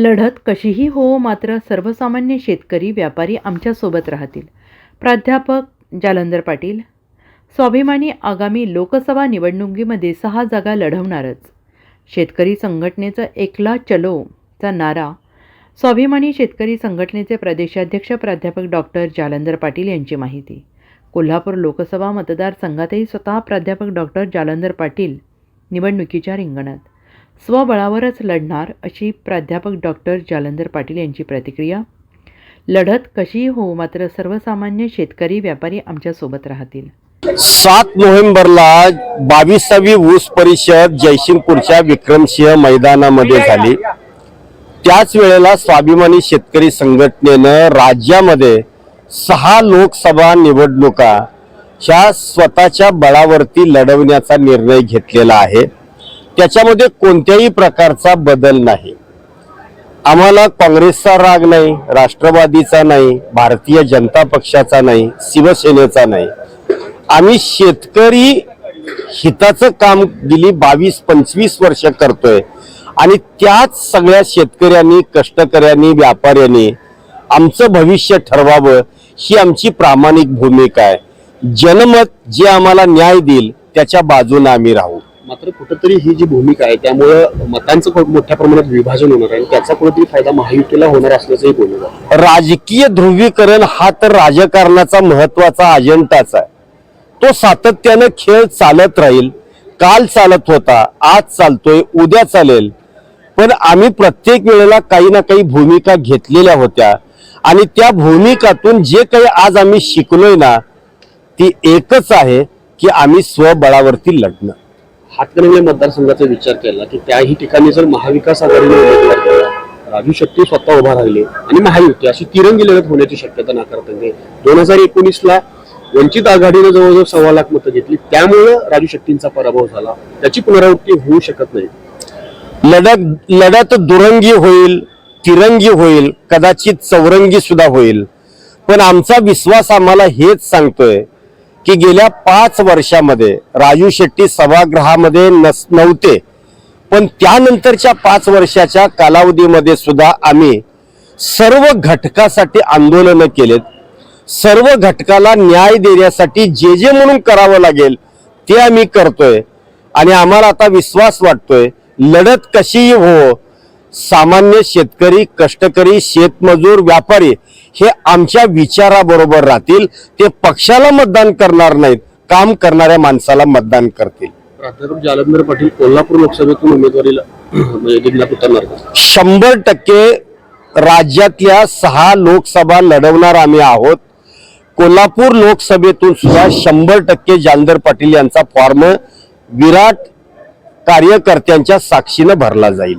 लढत कशीही हो मात्र सर्वसामान्य शेतकरी व्यापारी आमच्यासोबत राहतील. प्राध्यापक जालंधर पाटील. स्वाभिमानी आगामी लोकसभा निवडणुकीमध्ये सहा जागा लढवणारच. शेतकरी संघटनेचं एकला चलोचा नारा. स्वाभिमानी शेतकरी संघटनेचे प्रदेशाध्यक्ष प्राध्यापक डॉक्टर जालंधर पाटील यांची माहिती. कोल्हापूर लोकसभा मतदारसंघातही स्वतः प्राध्यापक डॉक्टर जालंधर पाटील निवडणुकीच्या रिंगणात. स्वबळावरच लढणार अशी प्राध्यापक डॉक्टर जालंधर पाटील यांची प्रतिक्रिया. लढत कशीही हो मात्र सर्वसामान्य शेतकरी व्यापारी आमच्यासोबत राहतील. सात नोव्हेंबरला बावीसावी ऊस परिषद जयसिंगपूरच्या विक्रमसिंह मैदानामध्ये झाली. त्याच वेळेला स्वाभिमानी शेतकरी संघटनेनं राज्यामध्ये सहा लोकसभा निवडणुका ह्या स्वतःच्या बळावरती लढवण्याचा निर्णय घेतलेला आहे. त्याच्यामध्ये कोणत्याही प्रकारचा बदल नाही. आम्हाला काँग्रेसचा राग नाही राष्ट्रवादीचा नाही भारतीय जनता पक्षाचा नाही शिवसेनेचा नाही. आम्ही शेतकरी हिताचं काम गेली बावीस पंचवीस वर्ष करतोय. आणि त्याच सगळ्या शेतकऱ्यांनी कष्टकऱ्यांनी व्यापाऱ्यांनी आमचं भविष्य ठरवावं ही आमची प्रामाणिक भूमिका आहे. जनमत जे आम्हाला न्याय देईल त्याच्या बाजूने आम्ही राहू. मात्र कुठंतरी ही जी भूमिका आहे त्यामुळं मतांचं खूप मोठ्या प्रमाणात विभाजन होणार आहे आणि त्याचा कुठेतरी फायदा महायुतीला होणार असल्याचंही बोललं जातं राजकीय ध्रुवीकरण हा तर राजकारणाचा महत्त्वाचा अजेंडाच आहे. तो सातत्यानं खेळ चालत राहील काल चालत होता आज चालतोय उद्या चालेल. पण आम्ही प्रत्येक वेळेला काही ना काही भूमिका घेतलेल्या होत्या आणि त्या भूमिकातून जे काही आज आम्ही शिकलोय ना ती एकच आहे की आम्ही स्वबळावरती लढणं. हातकणंगले मतदारसंघाचा विचार केला की त्याही ठिकाणी जर महाविकास आघाडीने उमेदवार केला राजू शेट्टी स्वतः उभा राहिले आणि महायुती अशी तिरंगी लढत होण्याची शक्यता नाकारता दोन हजार एकोणीसला वंचित आघाडीने जवळजवळ सव्वा लाख मतं घेतली. त्यामुळं राजू शेट्टींचा पराभव झाला. त्याची पुनरावृत्ती होऊ शकत नाही. लढत लढत दुरंगी होईल तिरंगी होईल कदाचित चौरंगी सुद्धा होईल. पण आमचा विश्वास आम्हाला हेच सांगतोय की गेल्या पाच वर्षामध्ये राजू शेट्टी सभागृहामध्ये नस नव्हते. पण त्यानंतरच्या पाच वर्षाच्या कालावधीमध्ये सुद्धा आम्ही सर्व घटकासाठी आंदोलनं केलेत. सर्व घटकाला न्याय देण्यासाठी जे जे म्हणून करावं लागेल ते आम्ही करतोय. आणि आम्हाला आता विश्वास वाटतोय लढत कशीही हो सामान्य शेतकरी कष्टकरी शेतमजूर व्यापारी हे आमच्या विचाराबरोबर राहतील. ते पक्षाला मतदान करणार नाहीत. काम करणाऱ्या माणसाला मतदान करतील. प्राध्यापक जालंधर पाटील कोल्हापूर लोकसभेतून उमेदवारीला म्हणजे शंभर टक्के राज्यातल्या सहा लोकसभा लढवणार आम्ही आहोत. कोल्हापूर लोकसभेतून सुद्धा शंभर टक्के जालंधर पाटील यांचा फॉर्म विराट कार्यकर्त्यांच्या साक्षीनं भरला जाईल.